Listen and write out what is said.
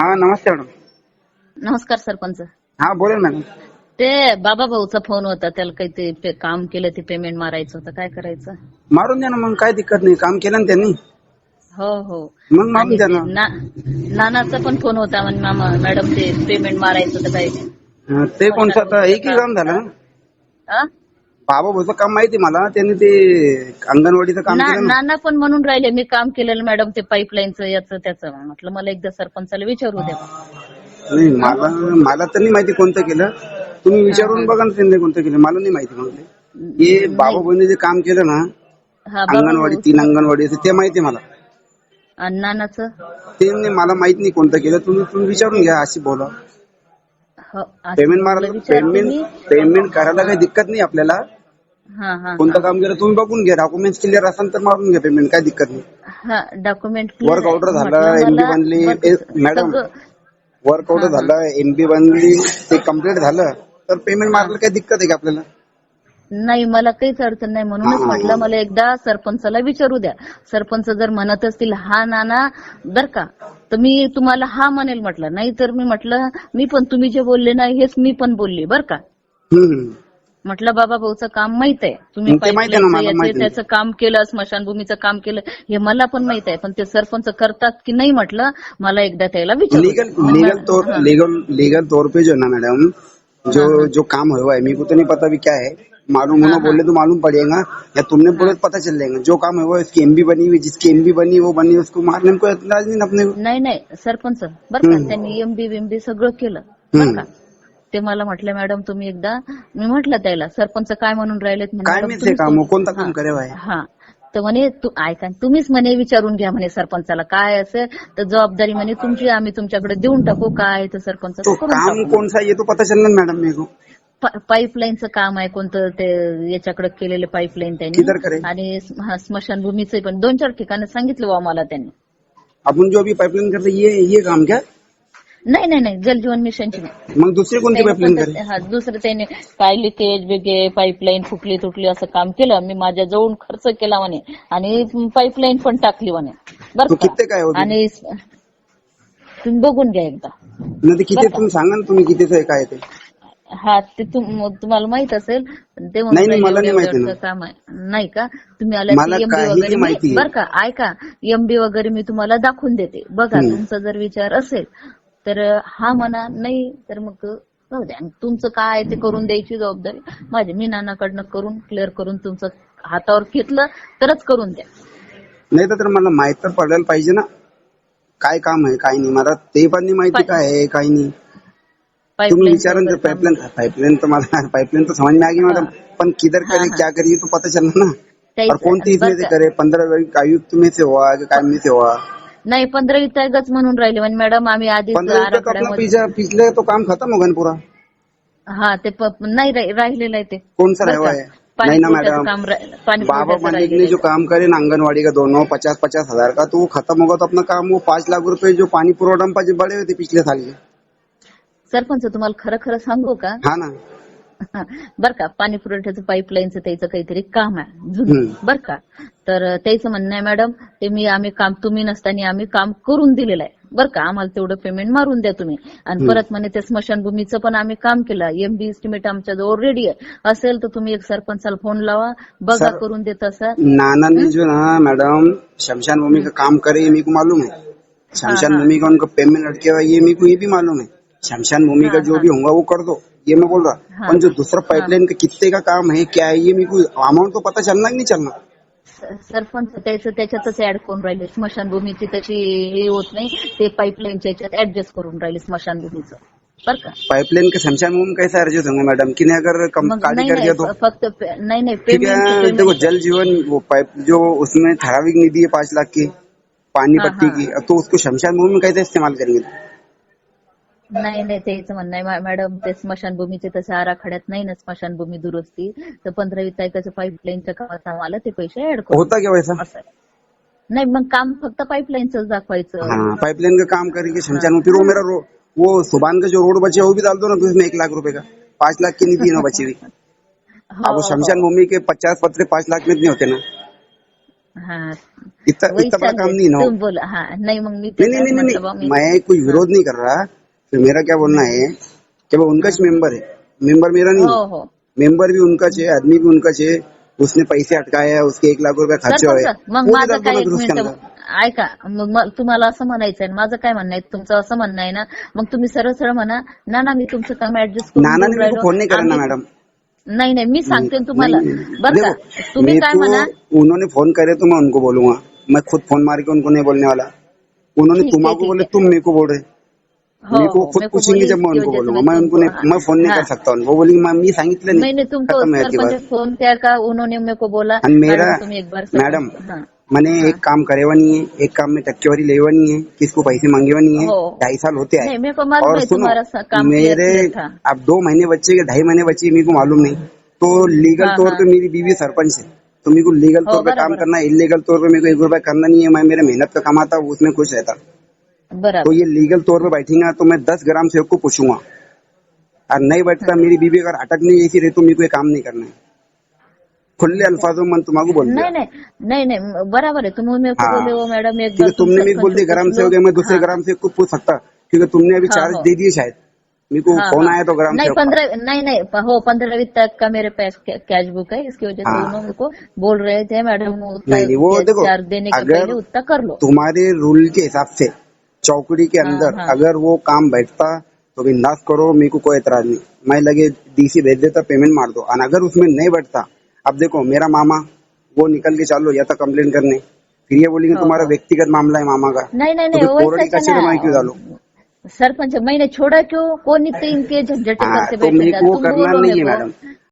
हा नमस्ते मॅडम. नमस्कार सरपंच. हा बोला मॅडम ते बाबा भाऊचा फोन होता त्याला काही ते पे- काम केलं ते पेमेंट मारायचं होतं काय करायचं? मारून द्या ना मग काय दिक्कत नाही काम केलं ना त्यांनी. हो हो. मग मारून आणि द्या ते ना नानाचा पण फोन होता म्हणे मामा मॅडम ते पेमेंट मारायचं होतं काय हा, ते कोणतं आता एकही काम झालं ना? आ? बाबा भाऊचं काम माहिती मला. त्यांनी ते अंगणवाडीचं काम ना- केलं ना. नाना पण म्हणून राहिले मी काम केलेलं मॅडम ते पाईपलाईनचं याचं त्याचं. म्हटलं मला एकदा सरपंचाला विचारू द्या. नाही मला मला तर नाही माहिती कोणतं केलं. तुम्ही विचारून बघा ना त्यांनी कोणतं केलं. मला नाही माहिती मग ते हे बाबा बहिणी जे काम केलं ना हा अंगणवाडी तीन अंगणवाडी ते माहिती मला. आणि नानाचं? ते नाही मला माहीत नाही कोणतं केलं. तुम्ही तुम्ही विचारून घ्या अशी बोला. हो, असं पेमेंट विचारते पेमेंट मी. पेमेंट करायला काही दिक्कत नाही आपल्याला. कोणतं काम केलं तुम्ही बघून घ्या. डॉक्युमेंट्स क्लिअर असेल तर मारून घ्या पेमेंट काय दिक्कत नाही. हा डॉक्युमेंट वर्क ऑर्डर झालं एमबी बनली मॅडम वर्क ऑर्डर झालं एमबी बनली ते कंप्लीट झालं तर पेमेंट मारायला काही दिक्कत आहे का आपल्याला? नाही मला काहीच अडचण नाही. म्हणूनच. म्हटलं मला एकदा सरपंचाला विचारू द्या. सरपंच जर म्हणत असतील हा नाना बर का तर मी तुम्हाला हा म्हणेल म्हटलं. नाही तर मी म्हटलं मी पण तुम्ही जे बोलले ना हेच मी पण बोलली बर का. म्हटलं बाबा भाऊचं काम माहीत आहे. तुम्ही ते माहीत आहे ना, मला माहीत याचे. त्याचं काम केलं स्मशानभूमीचं काम केलं हे मला पण माहीत आहे. पण ते सरपंच करतात की नाही म्हटलं मला एकदा त्याला विचारू लीगल तौर हा. लीगल लीगल तौर पे जो है ना मैडम जो जो काम हुआ है मेरे को तो नहीं पता भी क्या है मालूम होना हाँ, बोले तो मालूम पड़ेगा. या तुमने बोले तो पता चल जाएगा जो काम हुआ इसकी एमबी बनी हुई जिसकी एमबी बनी वो बनी उसको मारने में कोई एतराज नहीं ना अपने को। नाही नाही सरपंच बर का. त्यांनी एमबी बिमबी सगळं केलं बर हम्म. का. ते मला म्हटलं मॅडम तुम्ही एकदा मी म्हटलं त्याला सरपंच काय म्हणून राहिलेत? काम? कोणता काम हा, हा. तर म्हणे तू ऐका तुम्हीच म्हणे विचारून घ्या म्हणे सरपंचाला काय असेल? तर जबाबदारी म्हणे तुमची आम्ही तुमच्याकडे देऊन टाकू काय तर सरपंच मैडम पाईपलाईनचं काम आहे कोणतं ते याच्याकडे केलेले पाईपलाईन? त्यांनी. आणि स्म- स्मशानभूमीचं पण दोन चार ठिकाणी सांगितलं बा मला त्यांनी. अपन जो अभी पाइपलाइन करते ये ये काम क्या नाही नाही नाही जलजीवन मिशनची नाही. मग दुसरे कोणते पाइपलाइन करे हा दुसरं त्याने काय लिकेज बिगे पाईपलाईन फुटली तुटली असं काम केलं. मी माझ्या जवळून खर्च केला म्हणे. आणि पाईपलाईन पण टाकली म्हणे. तो बरं किती काय होते? आणि तुम्ही बघून घ्या एकदा. नाही ते किती तुम्ही सांगा ना तुम्ही कितीचं आहे काय ते. हा ते तुम- तुम्हाला माहीत असेल ते नाही, नाही, मला नाही एवढं माहिती एवढं काम आहे. नाही का? तुम्ही मला एमबी काहीही वगैरे मी- माहिती आहे. बरं का? ऐका एमबी वगैरे मी तुम्हाला दाखवून देते. बघा हम्म. तुमचा जर विचार असेल तर हा म्हणा नाही तर मग जाऊ द्या तुमचं काय ते करून द्यायची जबाबदारी? माझी मी नानाकडनं करून क्लिअर करून तुमचं हातावर घेतलं तरच करून द्या. नाही तर मला माहीत तर पडायला पाहिजे ना. काय काम आहे काय नाही? मला ते पण नाही माहिती काय आहे काय नाही. तुम्ही पाईपलाईन विचारा ना पाइपलाइन पाइपलाइन तो मला पाइपलाइन तो समझ में आ गई मैडम. पण किधर करे. क्या करे ये तो पता चलना ना. त्याच- और कौन सी इसमें बरं. से का? करे पंद्रह आयुक्त में से हुआ कि काय में से हुआ नाही पंधरावी तागच म्हणून राहिले. म्हणजे मॅडम आम्ही आधीच अपना आराखड्यामध्ये पिछले तो काम खत्म ना पूरा. हा ते प- नाही रा- राहिलेलं आहे ते. कौन सा बरं? है नहीं ना मैडम. काम रा- पाणी बाबा पुरवठ्याचं मालिक राहिलेलं ने जो आहे. काम करे ना आंगनवाड़ी का दोनों पचास पचास हजार का तो वो खत्म होगा तो अपना काम. वो पाँच लाख रुपए जो पानी पुरवठा में बड़े हुए थे पिछले साल के। सरपंच तुम्हाला खरं खरं सांगू का? हाँ ना. बर का पाणी पुरवठ्याचं पाईपलाईनचं त्याचं काहीतरी काम आहे. बर का. तर त्याचं म्हणणं आहे मॅडम ते मी आम्ही काम तुम्ही नसताना आम्ही काम करून दिलेलं आहे. बर का आम्हाला तेवढं पेमेंट मारून द्या तुम्ही. आणि. परत म्हणे ते स्मशानभूमीचं पण आम्ही काम केलं. एमबी एस्टिमेट आमच्या जवळ रेडी आहे. असेल तर तुम्ही एक सरपंचाला फोन लावा. बघा करून देत असं. नाना ने जो ना मैडम शमशान भूमि का काम करे को मालूम है शमशान भूमि का उनका पेमेंट अटके हुआ ये मेरे को ये भी मालूम है. शमशान भूमि का जो. भी होगा वो कर दो ये मैं बोल रहा। हाँ. जो दूसरा पाइपलाइन का कितने का काम है क्या है ये मेरे को अमाउंट तो पता चलना नहीं चलना? सरपंच त्याचं त्याच्यातच ऍड करून राहिले स्मशानभूमीची त्याची हे होत नाही ते पाईपलाईनच्या याच्यात ऍडजस्ट करून राहिले स्मशानभूमीचं बर का? पाइपलाइन के शमशान भूमि में कैसे अर्जित होंगे मैडम किन्हें अगर कम काली कर दिया तो? फक्त पे- नाही नाही ठीक है पेमेंट देखो जल जीवन वो पाइप जो उसमें ठराविक निधि है पाँच लाख की पानी हाँ, पट्टी हाँ. की तो उसको शमशान भूमि में कैसे इस्तेमाल करेंगे? नाही नाही त्याचं म्हणणं आहे मॅडम ते स्मशानभूमीचे तसे आराखड्यात नाही ना स्मशानभूमी दुरुस्ती. तर पंधरा वीस तारखेचं पाईपलाईनच्या कामात आम्हाला ते पैसे ऍड होता क्या वैसा असं. आहे. नाही मग काम फक्त पाईपलाईनच दाखवायचं. हाँ पाइपलाइन का काम करके शमशान में फिर वो मेरा रो, वो सुबान का जो रोड बचे वो भी डाल दो ना फिर उसमें एक लाख रुपए का. पाँच लाख की निधि है ना बची हुई. हो, अब वो हो, शमशान भूमि के पचास पत्रे पाँच लाख में इतने होते ना. हाँ. इतना वही इतना बड़ा काम नहीं ना तुम बोला हाँ. नहीं मग मी नहीं नहीं नहीं, मैं कुछ विरोध नहीं कर रहा. फिर मेरा क्या बोलना है? कि वो उनका मेंबर है। मेंबर मेरा नहीं हो। है हो। मेंबर भी उनका है आदमी भी उनका है। उसने पैसे अटकाए हैं, उसके एक लाख रुपए खर्च अंदर ऐका मग तुम्हाला असं म्हणायचं आहे माझं काय म्हणणं आहे? तुमचं असं म्हणणं आहे ना? मग तुम्ही सरळ सरळ म्हणा ना ना मी तुमचं काम ऍडजस्ट नाना ने मेरे को फोन नहीं करा ना मैडम. नाही नाही मी सांगते तुम्हाला. का? देखो, तुम्ही मैं काय तो म्हणा उन्होंने फोन करे तो मैं उनको बोलूंगा. मैं खुद फोन मार के उनको नहीं बोलने वाला. उन्होंने तुम्हारा बोले। तुम मेरे को बोल रहे हो, मेरे को खुद पूछेंगे जब मैं उनको बोलूंगा मैं उनको मैं फोन नहीं। कर सकता उनको वो बोलेंगे मैं मी सांगितलं नहीं नहीं तुमको खत्म है फोन किया का उन्होंने मेरे को बोला आणि मेरा मैडम, तुम एक बार सरपंच- मैडम हाँ, मैंने एक काम करेवा नहीं है एक काम में टक्केवारी लेवा नहीं है किसको पैसे मांगेवा नहीं है हो। ढाई साल होते नहीं, आए मेरे को मालूम और है सुनो तुम्हारा सा- काम clear- मेरे clear था। अब दो महीने बच्चे के ढाई महीने बच्चे मेरे को मालूम नहीं तो लीगल हाँ, तौर। पे मेरी बीवी सरपंच है तो मेरे को लीगल हो, तौर पे काम बराबर। करना है इलीगल तौर पे मेरे को एक रुपया करना नहीं है मैं मेरे मेहनत का कमाता हूँ उसमें खुश रहता तो ये लीगल तौर पे बैठेगा तो मैं दस ग्राम सेवक को पूछूँगा। और नहीं बैठता मेरी बीवी अगर अटक नहीं ऐसी रही तो मेरे को ये काम नहीं करना है। खुले अल्फाजों में तुम्हारा बोल नहीं नहीं नहीं नहीं बराबर है। तुम मेरे को हाँ। बोले हो मैडम एक बार तुमने मेरे बोल दिया ग्राम सेवक है मैं दूसरे हाँ, ग्राम सेवक को पूछ सकता। क्योंकि तुमने अभी हाँ, चार्ज दे दिए शायद। मेरे को हाँ, फ़ोन हाँ। आया तो ग्राम नहीं पंद्रह नहीं नहीं हो पंद्रह तक का मेरे पास कैश बुक है इसकी वजह से हाँ। उन्होंने को बोल रहे थे मैडम नहीं नहीं वो देखो चार्ज देने के पहले उतना कर लो। तुम्हारे रूल के हिसाब से चौकड़ी के हाँ, अंदर हाँ। हाँ. अगर वो काम बैठता तो बिंदास करो मेरे को कोई एतराज़ नहीं। मैं लगे डीसी भेज देता पेमेंट मार दो। और अगर उसमें नहीं बैठता अब देखो मेरा मामा वो निकल के चालो या था कंप्लेन करने। फिर ये बोलेंगे हो, तुम्हारा व्यक्तिगत मामला है मामा का। नहीं नहीं तो नहीं में क्यों डालो? सरपंच मैंने छोड़ा क्यों? कौन इतने इनके झंझटे हाँ, करते तो को वो करना नहीं है मैडम।